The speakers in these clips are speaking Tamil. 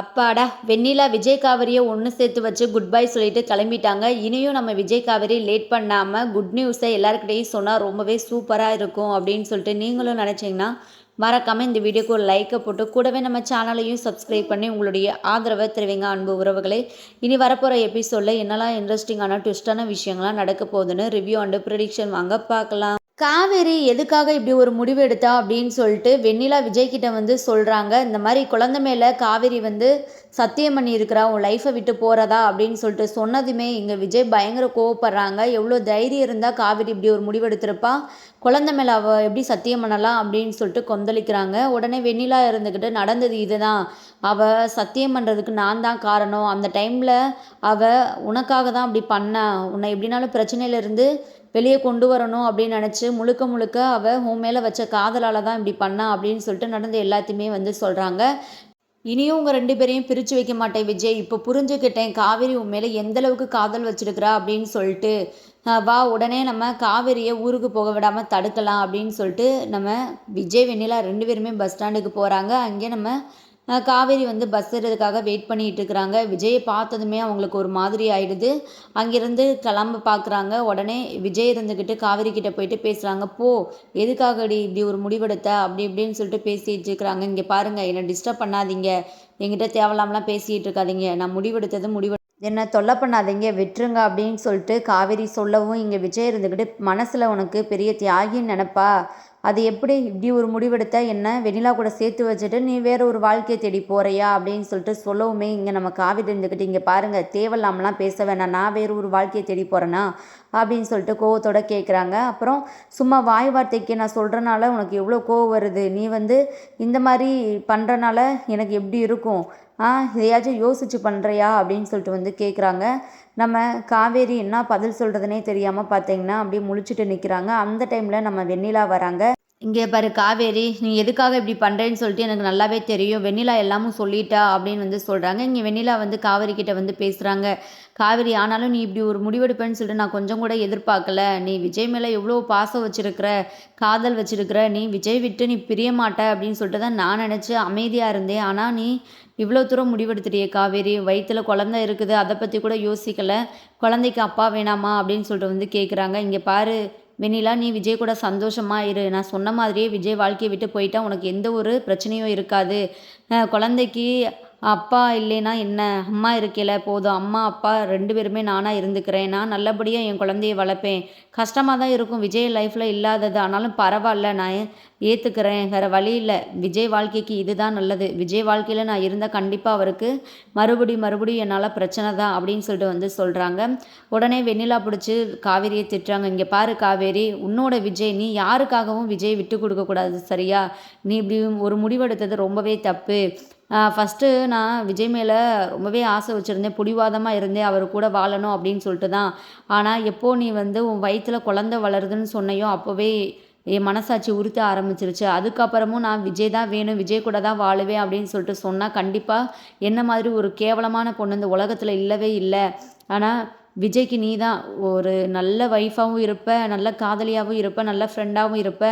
அப்பாடா வெண்ணிலா விஜய் காவிரியை ஒன்று சேர்த்து வச்சு குட் பை சொல்லிட்டு கிளம்பிட்டாங்க. இனியும் நம்ம விஜய் காவிரி லேட் பண்ணாமல் குட் நியூஸை எல்லாருக்கிட்டையும் சொன்னால் ரொம்பவே சூப்பராக இருக்கும் அப்படின்னு சொல்லிட்டு நீங்களும் நினச்சிங்கன்னா மறக்காமல் இந்த வீடியோக்கு ஒரு லைக்கை போட்டு கூடவே நம்ம சேனலையும் சப்ஸ்கிரைப் பண்ணி உங்களுடைய ஆதரவை தெரிவிங்க அன்பு உறவுகளை. இனி வரப்போகிற எபிசோடில் என்னெல்லாம் இன்ட்ரெஸ்டிங்கான ட்விஸ்டான விஷயங்கள்லாம் நடக்க போகுதுன்னு ரிவ்யூ அண்டு ப்ரிடிக்ஷன் வாங்க பார்க்கலாம். காவேரி எதுக்காக இப்படி ஒரு முடிவு எடுத்தா அப்படின்னு சொல்லிட்டு வெண்ணிலா விஜய்கிட்ட வந்து சொல்கிறாங்க இந்த மாதிரி குழந்தை மேலே காவேரி வந்து சத்தியம் பண்ணியிருக்கிறா உன் லைஃப்பை விட்டு போகிறதா அப்படின்னு சொல்லிட்டு சொன்னதுமே இங்கே விஜய் பயங்கர கோவப்படுறாங்க. எவ்வளோ தைரியம் இருந்தால் காவேரி இப்படி ஒரு முடிவு எடுத்திருப்பா? குழந்தை மேலே அவள் எப்படி சத்தியம் பண்ணலாம் அப்படின்னு சொல்லிட்டு கொந்தளிக்கிறாங்க. உடனே வெண்ணிலா இருந்துக்கிட்டு நடந்தது இதுதான். அவள் சத்தியம் பண்ணுறதுக்கு நான் தான் காரணம். அந்த டைமில் அவள் உனக்காக தான் அப்படி பண்ணா. உன்னை எப்படினாலும் பிரச்சனையிலேருந்து வெளியே கொண்டு வரணும் அப்படின்னு நினச்சி முழுக்க முழுக்க அவள் உன் மேலே வச்ச காதலால் தான் இப்படி பண்ணா அப்படின்னு சொல்லிட்டு நடந்த எல்லாத்தையுமே வந்து சொல்கிறாங்க இனியும் உங்கள் ரெண்டு பேரையும் பிரித்து வைக்க மாட்டேன் விஜய். இப்போ புரிஞ்சுக்கிட்டேன் காவேரி உன் மேலே எந்தளவுக்கு காதல் வச்சுருக்குறா அப்படின்னு சொல்லிட்டு வா உடனே நம்ம காவேரியை ஊருக்கு போக விடாமல் தடுக்கலாம் அப்படின்னு சொல்லிட்டு நம்ம விஜய் வெண்ணிலா ரெண்டு பேருமே பஸ் ஸ்டாண்டுக்கு போகிறாங்க அங்கே நம்ம காவேரி வந்து பஸ் ஏறதுக்காக வெயிட் பண்ணிகிட்டு இருக்கிறாங்க. விஜயை பார்த்ததுமே அவங்களுக்கு ஒரு மாதிரி ஆயிடுது. அங்கேருந்து கிளம்ப பார்க்குறாங்க உடனே விஜய் இருந்துக்கிட்டு காவேரி கிட்ட போயிட்டு பேசுகிறாங்க போ எதுக்காகடி இப்படி ஒரு முடிவெடுத்த? அப்படி இப்படின்னு சொல்லிட்டு பேசிகிட்டு இருக்கிறாங்க. இங்கே பாருங்கள் என்னை டிஸ்டர்ப் பண்ணாதீங்க. எங்கிட்ட தேவலாமலாம் பேசிகிட்டு இருக்காதீங்க. நான் முடிவெடுத்தது முடிவு என்ன தொல்லை பண்ணாதீங்க. விட்டுருங்க அப்படின்னு சொல்லிட்டு காவேரி சொல்லவும் இங்கே விஜய் இருந்துக்கிட்டு மனசில் உனக்கு பெரிய தியாகின்னு நினப்பா. அது எப்படி இப்படி ஒரு முடிவெடுத்த? என்ன? வெண்ணிலா கூட சேர்த்து வச்சுட்டு நீ வேற ஒரு வாழ்க்கையை தேடி போறியா? அப்படின்னு சொல்லிட்டு சொல்லவுமே இங்கே நம்ம காவி தெரிஞ்சுக்கிட்டு இங்கே பாருங்கள் தேவையில்லாமலாம் பேச வேணாம். நான் வேறு ஒரு வாழ்க்கையை தேடி போகிறேன்னா அப்படின்னு சொல்லிட்டு கோவத்தோட கேட்குறாங்க அப்புறம் சும்மா வாய் வார்த்தைக்கு நான் சொல்கிறனால உனக்கு எவ்வளோ கோவம் வருது? நீ வந்து இந்த மாதிரி பண்ணுறனால எனக்கு எப்படி இருக்கும்? ஆ இதையாச்சும் யோசிச்சு பண்ணுறியா அப்படின்னு சொல்லிட்டு வந்து கேட்குறாங்க நம்ம காவேரி என்ன பதில் சொல்கிறதுனே தெரியாமல் பார்த்தீங்கன்னா அப்படியே முழிச்சிட்டு நிற்கிறாங்க அந்த டைமில் நம்ம வெண்ணிலா வராங்க. இங்கே பாரு காவேரி நீ எதுக்காக இப்படி பண்ணுறேன்னு சொல்லிட்டு எனக்கு நல்லாவே தெரியும். வெண்ணிலா எல்லாமும் சொல்லிட்டா அப்படின்னு வந்து சொல்கிறாங்க இங்கே வெண்ணிலா வந்து காவேரி கிட்ட வந்து பேசுகிறாங்க காவேரி ஆனாலும் நீ இப்படி ஒரு முடிவெடுப்பேன்னு சொல்லிட்டு நான் கொஞ்சம் கூட எதிர்பார்க்கல. நீ விஜய் மேலே எவ்வளோ பாசம் வச்சுருக்கிற காதல் வச்சுருக்கிற நீ விஜய் விட்டு நீ பிரிய மாட்ட அப்படின்னு சொல்லிட்டு தான் நான் நினச்சி அமைதியாக இருந்தேன். ஆனால் நீ இவ்வளோ தூரம் முடிவெடுத்துட்டியே காவேரி. வயிற்றில் குழந்த இருக்குது அதை பற்றி கூட யோசிக்கலை. குழந்தைக்கு அப்பா வேணாமா அப்படின்னு சொல்லிட்டு வந்து கேட்குறாங்க இங்கே பாரு வெண்ணிலா நீ விஜய் கூட சந்தோஷமாக இரு. நான் சொன்ன மாதிரியே விஜய் வாழ்க்கையை விட்டு போயிட்டா உனக்கு எந்த ஒரு பிரச்சனையும் இருக்காது. குழந்தைக்கு அப்பா இல்லைன்னா என்ன? அம்மா இருக்கையில் போதும். அம்மா அப்பா ரெண்டு பேருமே நானாக இருந்துக்கிறேன். நான் நல்லபடியாக என் குழந்தைய வளர்ப்பேன். கஷ்டமாக தான் இருக்கும். விஜய் லைஃப்பில் இல்லாதது. ஆனாலும் பரவாயில்ல. நான் ஏற்றுக்கிறேன் வேறு வழி இல்லை. விஜய் வாழ்க்கைக்கு இதுதான் நல்லது. விஜய் வாழ்க்கையில் நான் இருந்தால் கண்டிப்பாக அவருக்கு மறுபடி மறுபடியும் என்னால் பிரச்சனை தான் அப்படின்னு சொல்லிட்டு வந்து சொல்கிறாங்க உடனே வெண்ணிலா பிடிச்சி காவேரியை திட்டுறாங்க. இங்கே பாரு காவேரி உன்னோட விஜய் நீ யாருக்காகவும் விஜய் விட்டு கொடுக்கக்கூடாது சரியா? நீ இப்படி ஒரு முடிவெடுத்தது ரொம்பவே தப்பு. ஃபஸ்ட்டு நான் விஜய் மேலே ரொம்பவே ஆசை வச்சுருந்தேன். பிடிவாதமாக இருந்தேன் அவர் கூட வாழணும் அப்படின்னு சொல்லிட்டு தான். ஆனால் எப்போ நீ வந்து உன் வயிற்றில் குழந்த வளருதுன்னு சொன்னையோ அப்போவே என் மனசாட்சி உறுத்த ஆரம்பிச்சிருச்சு. அதுக்கப்புறமும் நான் விஜய் தான் வேணும் விஜய் கூட தான் வாழுவேன் அப்படின்னு சொல்லிட்டு சொன்னால் கண்டிப்பாக என்ன மாதிரி ஒரு கேவலமான பொண்ணு இந்த உலகத்தில் இல்லவே இல்லை. ஆனால் விஜய்க்கு நீ தான் ஒரு நல்ல ஒய்ஃபாகவும் இருப்ப நல்ல காதலியாகவும் இருப்ப நல்ல ஃப்ரெண்டாகவும் இருப்ப.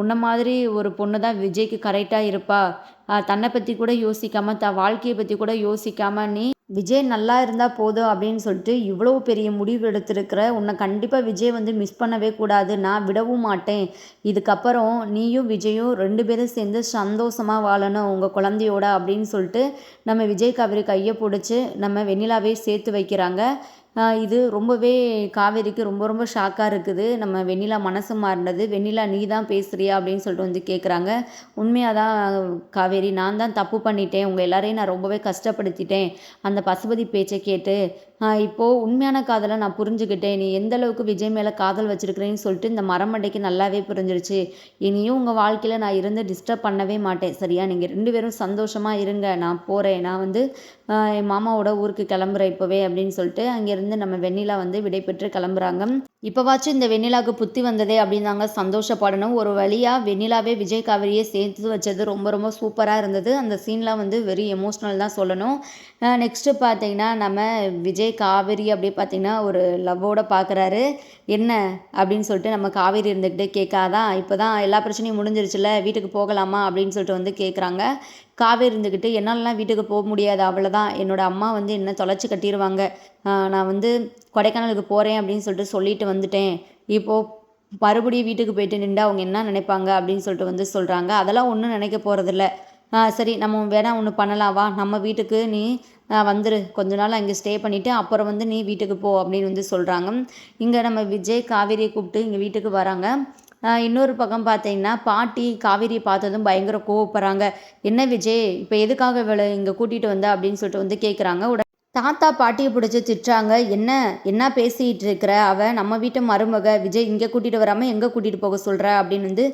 உன்ன மாதிரி ஒரு பொண்ணு தான் விஜய்க்கு கரெக்டாக இருப்பா. தன்னை பற்றி கூட யோசிக்காமல் த வாழ்க்கையை பற்றி கூட யோசிக்காமல் நீ விஜய் நல்லா இருந்தால் போதும் அப்படின்னு சொல்லிட்டு இவ்வளோ பெரிய முடிவு எடுத்திருக்கிற உன்னை கண்டிப்பாக விஜய் வந்து மிஸ் பண்ணவே கூடாது. நான் விடவும் மாட்டேன். இதுக்கப்புறம் நீயும் விஜயும் ரெண்டு பேரும் சேர்ந்து சந்தோஷமாக வாழணும் உங்கள் குழந்தையோட அப்படின்னு சொல்லிட்டு நம்ம விஜய் காவிரி கையை பிடிச்சி நம்ம வெண்ணிலாவே சேர்த்து வைக்கிறாங்க. இது ரொம்பவே காவேரிக்கு ரொம்ப ரொம்ப ஷாக்காக இருக்குது. நம்ம வெண்ணிலா மனசு மாறினது. வெண்ணிலா நீ தான் பேசுகிறியா அப்படின்னு சொல்லிட்டு வந்து கேட்குறாங்க உண்மையாக தான் காவேரி நான் தான் தப்பு பண்ணிட்டேன். உங்கள் எல்லாரையும் நான் ரொம்பவே கஷ்டப்படுத்திட்டேன். அந்த பசுபதி பேச்சை கேட்டு இப்போது உண்மையான காதலை நான் புரிஞ்சுக்கிட்டேன். நீ எந்த அளவுக்கு விஜய் மேலே காதல் வச்சுருக்கிறேன்னு சொல்லிட்டு இந்த மரமண்டைக்கு நல்லாவே புரிஞ்சிருச்சு. இனியும் உங்கள் வாழ்க்கையில் நான் இருந்து டிஸ்டர்ப் பண்ணவே மாட்டேன். சரியா? நீங்கள் ரெண்டு பேரும் சந்தோஷமாக இருங்க. நான் போகிறேன் நான் வந்து என் மாமாவோட ஊருக்கு கிளம்புறேன் இப்போவே அப்படின்னு சொல்லிட்டு அங்கேருந்து நம்ம வெண்ணிலா வந்து விடைபெற்று கிளம்புறாங்க. இப்போவாச்சும் இந்த வெண்ணிலாவுக்கு புத்தி வந்ததே அப்படின்னாங்க சந்தோஷப்படணும். ஒரு வழியாக வெண்ணிலாவே விஜய் காவிரியை சேர்த்து வச்சது ரொம்ப ரொம்ப சூப்பராக இருந்தது. அந்த சீன்லாம் வந்து வெரி எமோஷ்னல் தான் சொல்லணும். நெக்ஸ்ட்டு பார்த்தீங்கன்னா நம்ம விஜய் காவேரி அப்படியே பார்த்தீங்கன்னா ஒரு லவ்வோடு பார்க்குறாரு. என்ன அப்படின்னு சொல்லிட்டு நம்ம காவேரி இருந்துக்கிட்டே கேட்காதான் இப்போ தான் எல்லா பிரச்சனையும் முடிஞ்சிருச்சுல வீட்டுக்கு போகலாமா அப்படின்னு சொல்லிட்டு வந்து கேட்குறாங்க. காவேரி இருந்துக்கிட்டு என்னாலலாம் வீட்டுக்கு போக முடியாது அவ்வளோதான் என்னோடய அம்மா வந்து என்ன தொலைச்சி கட்டிடுவாங்க நான் வந்து கொடைக்கானலுக்கு போகிறேன் அப்படின்னு சொல்லிட்டு சொல்லிட்டு வந்துட்டேன். இப்போது மறுபடியும் வீட்டுக்கு போயிட்டு நின்று அவங்க என்ன நினைப்பாங்க அப்படின்னு சொல்லிட்டு வந்து சொல்கிறாங்க அதெல்லாம் ஒன்றும் நினைக்க போகிறதில்ல சரி நம்ம வேணால் ஒன்று பண்ணலாம் வா. நம்ம வீட்டுக்கு நீ வந்துரு. கொஞ்ச நாள் அங்கே ஸ்டே பண்ணிவிட்டு அப்புறம் வந்து நீ வீட்டுக்கு போ அப்படின்னு வந்து சொல்கிறாங்க இங்கே நம்ம விஜய் காவேரியை கூப்பிட்டு இங்கே வீட்டுக்கு வராங்க. இன்னொரு பக்கம் பார்த்தீங்கன்னா பாட்டி காவேரியை பார்த்ததும் பயங்கர கோவப்படுறாங்க. என்ன விஜய் இப்போ எதுக்காக இவளை இங்கே கூட்டிகிட்டு வந்த அப்படின்னு சொல்லிட்டு வந்து கேட்குறாங்க உடனே தாத்தா பாட்டியை பிடிச்சி திட்டுறாங்க. என்ன என்ன பேசிகிட்டு இருக்கிற? அவள் நம்ம வீட்டு மருமக. விஜய் இங்கே கூட்டிகிட்டு வராமல் எங்கே கூட்டிகிட்டு போக சொல்கிற அப்படின்னு வந்து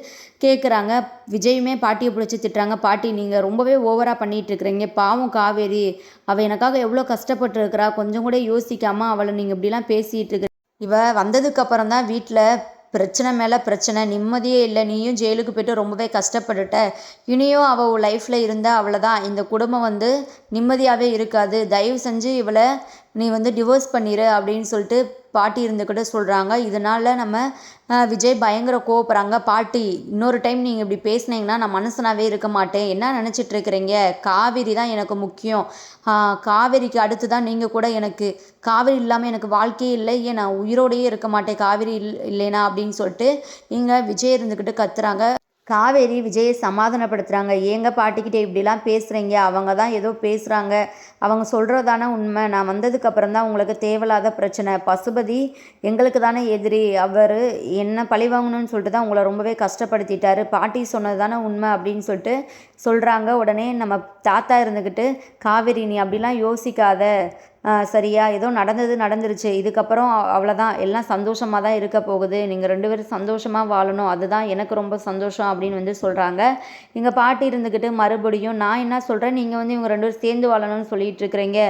கேட்குறாங்க விஜயுமே பாட்டியை பிடிச்சி திட்டுறாங்க. பாட்டி நீங்கள் ரொம்பவே ஓவராக பண்ணிகிட்டு இருக்கிறீங்க. பாவம் காவேரி. அவள் எனக்காக எவ்வளோ கஷ்டப்பட்டுருக்கிறா கொஞ்சம் கூட யோசிக்காமல் அவளை நீங்கள் இப்படிலாம் பேசிகிட்டு இருக்கிற இவ வந்ததுக்கப்புறம் தான் வீட்டில் பிரச்சனை மேலே பிரச்சனை நிம்மதியே இல்லை நீயும் ஜெயிலுக்கு போய்ட்டு ரொம்பவே கஷ்டப்பட்டுட்ட. இனியும் அவள் லைஃப்பில் இருந்தால் அவ்வளோதான் இந்த குடும்பம் வந்து நிம்மதியாகவே இருக்காது. தயவு செஞ்சு இவளை நீ வந்து டிவோர்ஸ் பண்ணிடு அப்படின்னு சொல்லிட்டு பாட்டி இருந்துக்கிட்டு சொல்கிறாங்க இதனால் நம்ம விஜய் பயங்கர கோவப்படுறாங்க. பாட்டி இன்னொரு டைம் நீங்கள் இப்படி பேசுனீங்கன்னா நான் மனசனாகவே இருக்க மாட்டேன். என்ன நினச்சிட்ருக்கிறீங்க காவேரி தான் எனக்கு முக்கியம். காவேரிக்கு அடுத்து தான் நீங்கள் கூட எனக்கு காவேரி இல்லாமல் எனக்கு வாழ்க்கையே இல்லை. ஏன் நான் உயிரோடையே இருக்க மாட்டேன்? காவேரி இல் இல்லைனா அப்படின்னு சொல்லிட்டு இங்கே விஜய் இருந்துக்கிட்டு கத்துறாங்க. காவேரி விஜயை சமாதானப்படுத்துகிறாங்க ஏங்க பாட்டிக்கிட்டே இப்படிலாம் பேசுகிறீங்க அவங்க தான் ஏதோ பேசுகிறாங்க அவங்க சொல்கிறதான தானே உண்மை. நான் வந்ததுக்கப்புறம் தான் உங்களுக்கு தேவையில்லாத பிரச்சனை. பசுபதி எங்களுக்கு தானே எதிரி. அவர் என்ன பழி வாங்கணும்னு சொல்லிட்டு தான் உங்களை ரொம்பவே கஷ்டப்படுத்திட்டாரு. பாட்டி சொன்னது தானே உண்மை அப்படின்னு சொல்லிட்டு சொல்கிறாங்க உடனே நம்ம தாத்தா இருந்துக்கிட்டு காவேரி நீ அப்படிலாம் யோசிக்காத. சரியா? ஏதோ நடந்தது நடந்துருச்சு. இதுக்கப்புறம் அவ்வளோதான் எல்லாம் சந்தோஷமாக தான் இருக்க போகுது. நீங்கள் ரெண்டு பேரும் சந்தோஷமாக வாழணும். அதுதான் எனக்கு ரொம்ப சந்தோஷம் அப்படின்னு வந்து சொல்கிறாங்க எங்கள் பாட்டி இருந்துக்கிட்டு மறுபடியும் நான் என்ன சொல்கிறேன் நீங்கள் வந்து இவங்க ரெண்டு பேரும் சேர்ந்து வாழணும்னு சொல்லிட்டு இருக்கிறீங்க.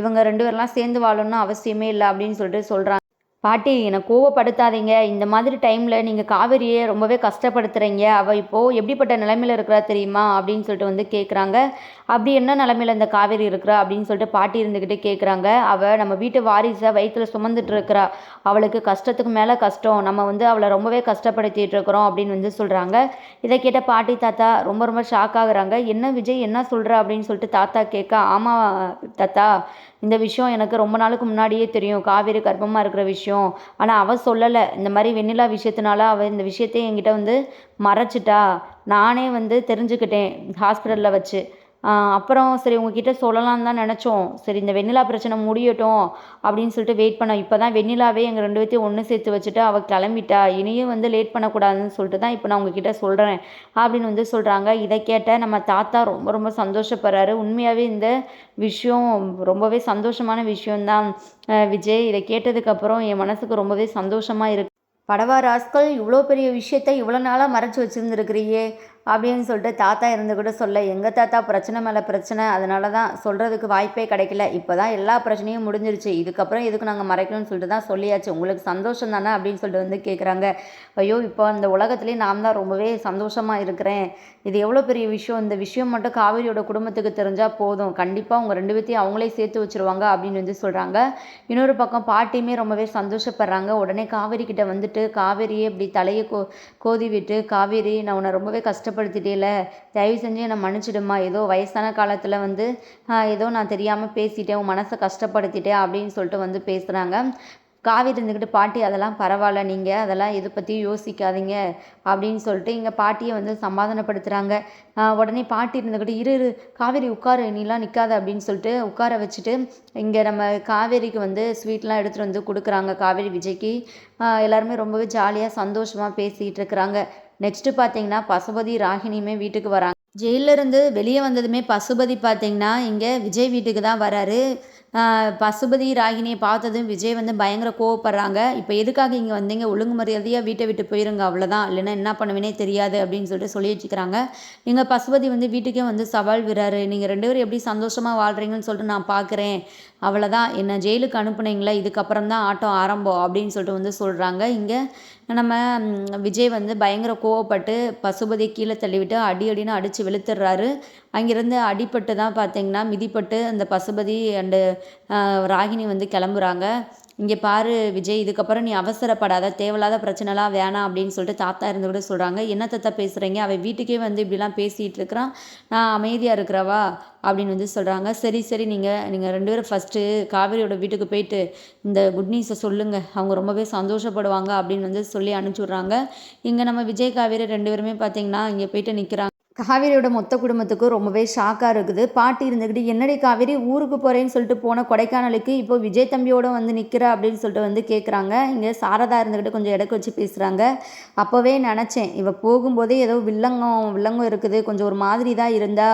இவங்க ரெண்டு பேர்லாம் சேர்ந்து வாழணும்னு அவசியமே இல்லை அப்படின்னு சொல்லிட்டு சொல்கிறாங்க பாட்டி என்னை கோவப்படுத்தாதீங்க. இந்த மாதிரி டைமில் நீங்கள் காவேரியை ரொம்பவே கஷ்டப்படுத்துகிறீங்க அவள் இப்போது எப்படிப்பட்ட நிலைமையில் இருக்கிறா தெரியுமா? அப்படின்னு சொல்லிட்டு வந்து கேட்குறாங்க அப்படி என்ன நிலமையில இந்த காவேரி இருக்கிறா? அப்படின்னு சொல்லிட்டு பாட்டி இருந்துக்கிட்டே கேட்குறாங்க அவள் நம்ம வீட்டு வாரிசை வயிற்றில் சுமந்துட்டு இருக்கிறா. அவளுக்கு கஷ்டத்துக்கு மேலே கஷ்டம். நம்ம வந்து அவளை ரொம்பவே கஷ்டப்படுத்திட்டு இருக்கிறோம் அப்படின்னு வந்து சொல்கிறாங்க இதை கேட்ட பாட்டி தாத்தா ரொம்ப ரொம்ப ஷாக் ஆகுறாங்க. என்ன விஜய் என்ன சொல்கிற அப்படின்னு சொல்லிட்டு தாத்தா கேட்க ஆமாம் தாத்தா இந்த விஷயம் எனக்கு ரொம்ப நாளுக்கு முன்னாடியே தெரியும். காவேரி கர்ப்பமாக இருக்கிற விஷயம். ஆனால் அவள் சொல்லலை. இந்த மாதிரி வெண்ணிலா விஷயத்தினால அவள் இந்த விஷயத்தையும் என்கிட்ட வந்து மறைச்சிட்டா. நானே வந்து தெரிஞ்சுக்கிட்டேன் ஹாஸ்பிட்டலில் வச்சு. அப்புறம் சரி உங்ககிட்ட சொல்லலாம்னு தான் நினச்சோம். சரி இந்த வெண்ணிலா பிரச்சனை முடியட்டும் அப்படின்னு சொல்லிட்டு வெயிட் பண்ணோம். இப்போ தான் வெண்ணிலாவே எங்கள் ரெண்டு பேர்த்தையும் ஒன்று சேர்த்து வச்சுட்டு அவள் கிளம்பிட்டா. இனியும் வந்து லேட் பண்ணக்கூடாதுன்னு சொல்லிட்டு தான் இப்போ நான் உங்ககிட்ட சொல்கிறேன் அப்படின்னு வந்து சொல்கிறாங்க இதை கேட்ட நம்ம தாத்தா ரொம்ப ரொம்ப சந்தோஷப்படுறாரு. உண்மையாகவே இந்த விஷயம் ரொம்பவே சந்தோஷமான விஷயம்தான். விஜய் இதை கேட்டதுக்கப்புறம் என் மனசுக்கு ரொம்பவே சந்தோஷமாக இருக்கு. படவா ராஸ்கள் இவ்வளோ பெரிய விஷயத்த இவ்வளோ நாளாக மறைச்சி வச்சுருந்துருக்கிறியே. அப்படின்னு சொல்லிட்டு தாத்தா இருந்து கூட சொல்ல எங்கள் தாத்தா பிரச்சனை மேலே பிரச்சனை அதனால தான் சொல்கிறதுக்கு வாய்ப்பே கிடைக்கல. இப்போ தான் எல்லா பிரச்சனையும் முடிஞ்சிருச்சு. இதுக்கப்புறம் எதுக்கு நாங்கள் மறைக்கணும்னு சொல்லிட்டு தான் சொல்லியாச்சு. உங்களுக்கு சந்தோஷம் தானே? அப்படின்னு சொல்லிட்டு வந்து கேட்குறாங்க ஐயோ இப்போ அந்த உலகத்துலேயே நான் தான் ரொம்பவே சந்தோஷமாக இருக்கிறேன். இது எவ்வளோ பெரிய விஷயம்? இந்த விஷயம் மட்டும் காவேரியோட குடும்பத்துக்கு தெரிஞ்சால் போதும். கண்டிப்பாக அவங்க ரெண்டு பேர்த்தையும் அவங்களே சேர்த்து வச்சுருவாங்க அப்படின்னு வந்து சொல்கிறாங்க இன்னொரு பக்கம் பாட்டியுமே ரொம்பவே சந்தோஷப்படுறாங்க. உடனே காவேரி கிட்ட வந்துட்டு காவேரியே இப்படி தலையை கோ கோதி விட்டு காவேரி நான் உன்னை ரொம்பவே கஷ்டம் கஷ்டப்படுத்திட்டேல? தயவு செஞ்சு என்னை மன்னிச்சிடுமா ஏதோ வயசான காலத்தில் வந்து ஏதோ நான் தெரியாமல் பேசிட்டேன் உன் மனசை கஷ்டப்படுத்திட்டேன் அப்படின்னு சொல்லிட்டு வந்து பேசுகிறாங்க காவேரி இருந்துக்கிட்டு பாட்டி அதெல்லாம் பரவாயில்ல. நீங்கள் அதெல்லாம் இதை பற்றியும் யோசிக்காதீங்க அப்படின்னு சொல்லிட்டு இங்கே பாட்டியை வந்து சமாதானப்படுத்துகிறாங்க உடனே பாட்டி இருந்துக்கிட்டு இரு இரு காவேரி உட்காரு நீலாம் நிற்காத அப்படின்னு சொல்லிட்டு உட்கார வச்சுட்டு இங்கே நம்ம காவேரிக்கு வந்து ஸ்வீட்லாம் எடுத்துகிட்டு வந்து கொடுக்குறாங்க. காவேரி விஜய்க்கு எல்லாருமே ரொம்பவே ஜாலியாக சந்தோஷமாக பேசிகிட்டு இருக்கிறாங்க. நெக்ஸ்ட்டு பார்த்தீங்கன்னா பசுபதி ராகினியுமே வீட்டுக்கு வராங்க. ஜெயிலிருந்து வெளியே வந்ததுமே பசுபதி பார்த்தீங்கன்னா இங்கே விஜய் வீட்டுக்கு தான் வராரு. பசுபதி ராகினியை பார்த்ததும் விஜய் வந்து பயங்கர கோவப்படுறாங்க. இப்போ எதுக்காக இங்கே வந்தீங்க? ஒழுங்கு மரியாதையாக வீட்டை விட்டு போயிருங்க அவ்வளோதான் இல்லைன்னா என்ன பண்ணுவேனே தெரியாது அப்படின்னு சொல்லிட்டு சொல்லி வச்சுக்கிறாங்க எங்கள் பசுபதி வந்து வீட்டுக்கே வந்து சவால் விடுறாரு. நீங்கள் ரெண்டு பேரும் எப்படி சந்தோஷமாக வாழ்கிறீங்கன்னு சொல்லிட்டு நான் பார்க்குறேன் அவ்வளோதான் என்னை ஜெயிலுக்கு அனுப்புனீங்களே இதுக்கப்புறம் தான் ஆட்டம் ஆரம்பம் அப்படின்னு சொல்லிட்டு வந்து சொல்கிறாங்க இங்கே நம்ம விஜய் வந்து பயங்கர கோவப்பட்டு பசுபதியை கீழே தள்ளிவிட்டு அடி அடின்னு அடித்து வெளுத்துடுறாரு. அங்கேருந்து அடிப்பட்டு தான் பார்த்தீங்கன்னா மிதிப்பட்டு அந்த பசுபதி அண்டு ராகினி வந்து கிளம்புறாங்க. இங்கே பாரு விஜய் இதுக்கப்புறம் நீ அவசரப்படாத தேவையில்லாத பிரச்சனைலாம் வேணாம் அப்படின்னு சொல்லிட்டு தாத்தா இருந்து கூட சொல்கிறாங்க என்ன தாத்தா பேசுகிறீங்க அவள் வீட்டுக்கே வந்து இப்படிலாம் பேசிகிட்டு இருக்கிறான். நான் அமைதியாக இருக்கிறவா? அப்படின்னு வந்து சொல்கிறாங்க சரி சரி நீங்கள் நீங்கள் ரெண்டு பேரும் ஃபஸ்ட்டு காவேரியோட வீட்டுக்கு போயிட்டு இந்த குட் நியூஸை சொல்லுங்கள் அவங்க ரொம்பவே சந்தோஷப்படுவாங்க அப்படின்னு வந்து சொல்லி அனுப்பிச்சி விட்றாங்க. இங்கே நம்ம விஜய் காவேரி ரெண்டு பேருமே பார்த்தீங்கன்னா இங்கே போயிட்டு நிற்கிறாங்க காவேரியோட மொத்த குடும்பத்துக்கும் ரொம்பவே ஷாக்காக இருக்குது. பாட்டி இருந்துக்கிட்டு என்னடி காவேரி ஊருக்கு போகிறேன்னு சொல்லிட்டு போன கொடைக்கானலுக்கு இப்போ விஜய் தம்பியோட வந்து நிற்கிற அப்படின்னு சொல்லிட்டு வந்து கேட்குறாங்க இங்கே சாரதா இருந்துக்கிட்டு கொஞ்சம் இடக்கு வச்சு பேசுகிறாங்க அப்போவே நினச்சேன் இவள் போகும்போதே ஏதோ வில்லங்கம் வில்லங்கம் இருக்குது. கொஞ்சம் ஒரு மாதிரி தான் இருந்தா.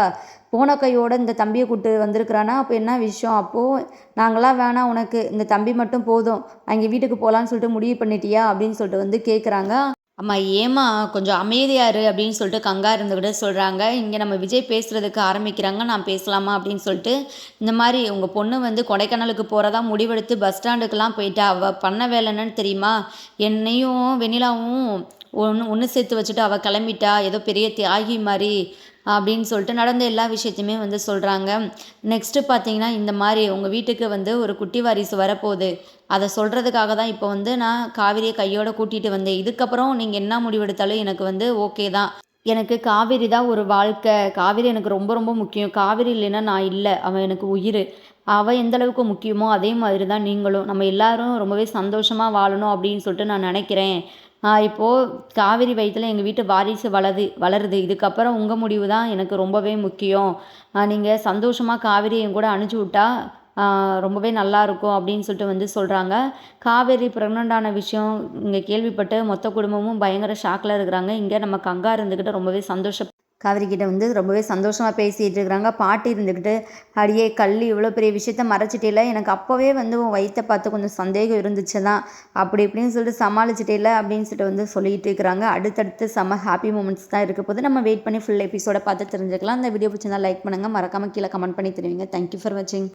போன கையோட இந்த தம்பியை கூட்டு வந்திருக்கிறானா? அப்போ என்ன விஷயம்? அப்போது நாங்களாம் வேணாம் உனக்கு இந்த தம்பி மட்டும் போதும். அங்கே வீட்டுக்கு போகலான்னு சொல்லிட்டு முடிவு பண்ணிட்டியா? அப்படின்னு சொல்லிட்டு வந்து கேட்குறாங்க அம்மா ஏம்மா கொஞ்சம் அமைதியாக இரு அப்படின்னு சொல்லிட்டு கங்கா இருந்துக்கிட்டு சொல்கிறாங்க இங்கே நம்ம விஜய் பேசுகிறதுக்கு ஆரம்பிக்கிறாங்க நான் பேசலாமா அப்படின்னு சொல்லிட்டு இந்த மாதிரி உங்கள் பொண்ணு வந்து கொடைக்கானலுக்கு போகிறதா முடிவெடுத்து பஸ் ஸ்டாண்டுக்கெலாம் போயிட்டா அவள் பண்ண வேலை என்னன்னு தெரியுமா? என்னையும் வெண்ணிலாவும் ஒன்று ஒன்று சேர்த்து வச்சுட்டு அவள் கிளம்பிட்டா ஏதோ பெரிய தியாகி மாதிரி அப்படின்னு சொல்லிட்டு நடந்த எல்லா விஷயத்தையுமே வந்து சொல்கிறாங்க நெக்ஸ்ட்டு பார்த்தீங்கன்னா இந்த மாதிரி உங்கள் வீட்டுக்கு வந்து ஒரு குட்டி வாரிசு வரப்போகுது. அதை சொல்கிறதுக்காக தான் இப்போ வந்து நான் காவிரியை கையோட கூட்டிகிட்டு வந்தேன். இதுக்கப்புறம் நீங்கள் என்ன முடிவெடுத்தாலும் எனக்கு வந்து ஓகே தான். எனக்கு காவேரி தான் ஒரு வாழ்க்கை. காவேரி எனக்கு ரொம்ப ரொம்ப முக்கியம். காவேரி இல்லைன்னா நான் இல்லை. அவன் எனக்கு உயிர். அவள் எந்த அளவுக்கு முக்கியமோ அதே மாதிரி தான் நீங்களும். நம்ம எல்லாரும் ரொம்பவே சந்தோஷமாக வாழணும் அப்படின்னு சொல்லிட்டு நான் நினைக்கிறேன். இப்போது காவேரி வயிற்றில் எங்கள் வீட்டு வாரிசு வளருது வளருது. இதுக்கப்புறம் உங்கள் முடிவு தான் எனக்கு ரொம்பவே முக்கியம். நீங்கள் சந்தோஷமாக காவேரி என் கூட அனுப்பிச்சி விட்டா ரொம்பவே நல்லாயிருக்கும் அப்படின்னு சொல்லிட்டு வந்து சொல்கிறாங்க காவேரி ப்ரெக்னென்ட் விஷயம் இங்கே கேள்விப்பட்டு மொத்த குடும்பமும் பயங்கர ஷாக்கில் இருக்கிறாங்க. இங்கே நம்ம கங்கா இருந்துக்கிட்டு ரொம்பவே சந்தோஷம் காவிரி வந்து ரொம்பவே சந்தோஷமாக பேசிகிட்டு இருக்கிறாங்க. பாட்டி இருந்துக்கிட்டு அடியே கல் இவ்வளோ பெரிய விஷயத்த மறைச்சிட்டே எனக்கு அப்போவே வந்து உன் வயிற்றை பார்த்து கொஞ்சம் சந்தேகம் இருந்துச்சு தான் அப்படி இப்படின்னு சொல்லிட்டு சமாளிச்சிட்டேல அப்படின்னு சொல்லிட்டு வந்து சொல்லிகிட்டு இருக்கிறாங்க. அடுத்தடுத்து செம்ம ஹாப்பி மூமெண்ட்ஸ் தான் இருக்க போது நம்ம வெயிட் பண்ணி ஃபுல் எபிசோட பார்த்து தெரிஞ்சுக்கலாம். அந்த வீடியோ பிடிச்சிருந்தா லைக் பண்ணுங்கள் மறக்காமல் கீழே கமெண்ட் பண்ணி தருவீங்க. தேங்க்யூ ஃபார் வாட்சிங்